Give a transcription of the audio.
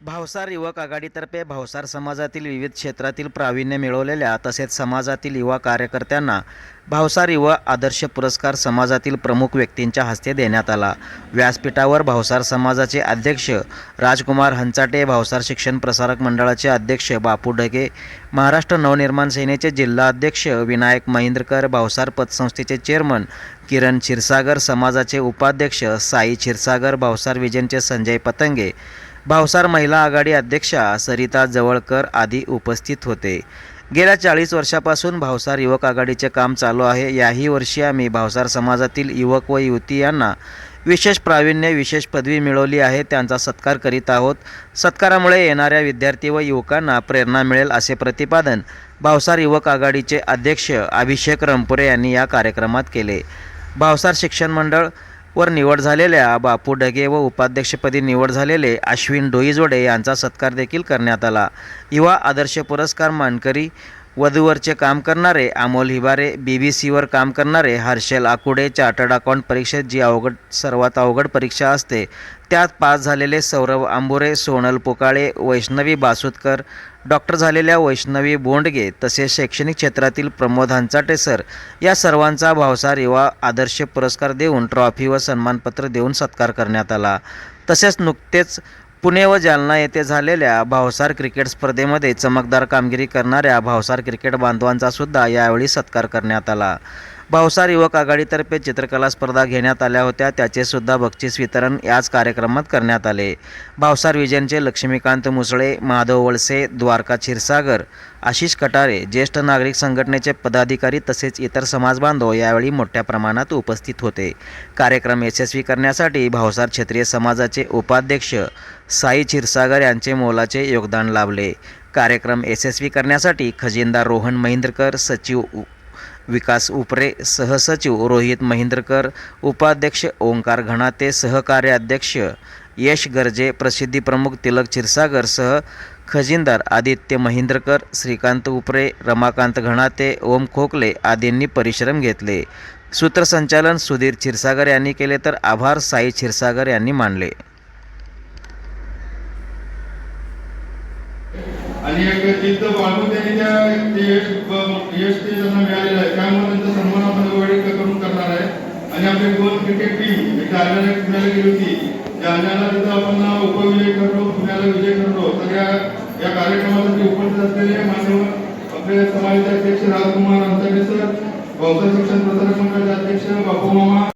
भावसार युवक आघाडीतर्फे भावसार समाजातील विविध क्षेत्रातील प्रावीण्य मिळवलेल्या तसेच समाजातील युवा कार्यकर्त्यांना भावसार युवा आदर्श पुरस्कार समाजातील प्रमुख व्यक्तींच्या हस्ते देण्यात आला. व्यासपीठावर भावसार समाजाचे अध्यक्ष राजकुमार हंचाटे भावसार शिक्षण प्रसारक मंडळाचे अध्यक्ष बापू ढगे महाराष्ट्र नवनिर्माण सेनेचे जिल्हा अध्यक्ष विनायक महिंद्रकर भावसार पतसंस्थेचे चेअरमन किरण क्षीरसागर समाजाचे उपाध्यक्ष साई क्षीरसागर भावसार विजनचे संजय पतंगे भावसार महिला आघाडी अध्यक्षा सरिता जवळकर आदी उपस्थित होते. गेल्या चाळीस वर्षापासून भावसार युवक आघाडीचे काम चालू आहे. याही वर्षी आम्ही भावसार समाजातील युवक व युवती यांना विशेष प्रावीण्य विशेष पदवी मिळवली आहे. त्यांचा सत्कार करीत आहोत. सत्कारामुळे येणाऱ्या विद्यार्थी व युवकांना प्रेरणा मिळेल असे प्रतिपादन भावसार युवक आघाडीचे अध्यक्ष अभिषेक रंपुरे यांनी या कार्यक्रमात केले. भावसार शिक्षण मंडळ वर निवड झालेल्या बापू ढगे व उपाध्यक्षपदी निवड झालेले अश्विन डोईजोडे यांचा सत्कार देखील करण्यात आला. युवा आदर्श पुरस्कार मानकरी वधूवरचे काम करणारे अमोल हिबारे बी बी सीवर काम करणारे हर्षल आकुडे चार्टर्ड अकाउंट परीक्षेत जी अवघड सर्वात अवघड परीक्षा असते त्यात पास झालेले सौरभ आंबोरे सोनल पोकाळे वैष्णवी बासुतकर डॉक्टर झालेल्या वैष्णवी बोंडगे तसेच शैक्षणिक क्षेत्रातील प्रमोद हंचाटे सर या सर्वांचा भावसार युवा आदर्श पुरस्कार देऊन ट्रॉफी व सन्मानपत्र देऊन सत्कार करण्यात आला. तसेच नुकतेच पुणे व जालना येथे झालेल्या भावसार क्रिकेट स्पर्धेमध्ये चमकदार कामगिरी करणाऱ्या भावसार क्रिकेट बांधवांचा सुद्धा यावेळी सत्कार करण्यात आला. भावसार युवक आघाडीतर्फे चित्रकला स्पर्धा घेण्यात आल्या होत्या. त्याचे सुद्धा बक्षीस वितरण याच कार्यक्रमात करण्यात आले. भावसार विजनचे लक्ष्मीकांत मुसळे माधव वळसे द्वारका क्षीरसागर आशिष कटारे ज्येष्ठ नागरिक संघटनेचे पदाधिकारी तसेच इतर समाजबांधव यावेळी मोठ्या प्रमाणात उपस्थित होते. कार्यक्रम यशस्वी करण्यासाठी भावसार क्षेत्रीय समाजाचे उपाध्यक्ष साई क्षीरसागर यांचे मोलाचे योगदान लाभले. कार्यक्रम यशस्वी करण्यासाठी खजिनदार रोहन महिंद्रकर सचिव उ- विकास उपरे सहसचिव रोहित महिंद्रकर उपाध्यक्ष ओंकार घणाते सहकार्य अध्यक्ष यश गर्जे प्रसिद्धी प्रमुख तिलक क्षीरसागर सह खजिनदार आदित्य महिंद्रकर श्रीकांत उपरे रमाकांत घणाते ओम खोकले आदींनी परिश्रम घेतले. सूत्रसंचालन सुधीर क्षीरसागर यांनी केले तर आभार साई क्षीरसागर यांनी मानले. आणि एक जिद्द बाळगून त्यांनी त्या यश यश ते त्यांना मिळालेलं आहे. त्यामुळे त्यांचा सन्मान आपण गवळी करून करणार आहे. आणि आपली दोन क्रिकेट टीम म्हणजे एक जालन्याला पुण्याला गेली होती. जालन्याला तिथं आपण उपविजय करलो पुण्याला विजय करलो तर या या कार्यक्रमासाठी उपस्थित असलेले मान्यवर आपले समाजाचे अध्यक्ष राजकुमार अंतरे सर भाऊसाहेब शिक्षण प्रसारक मंडळाचे अध्यक्ष बापू मामा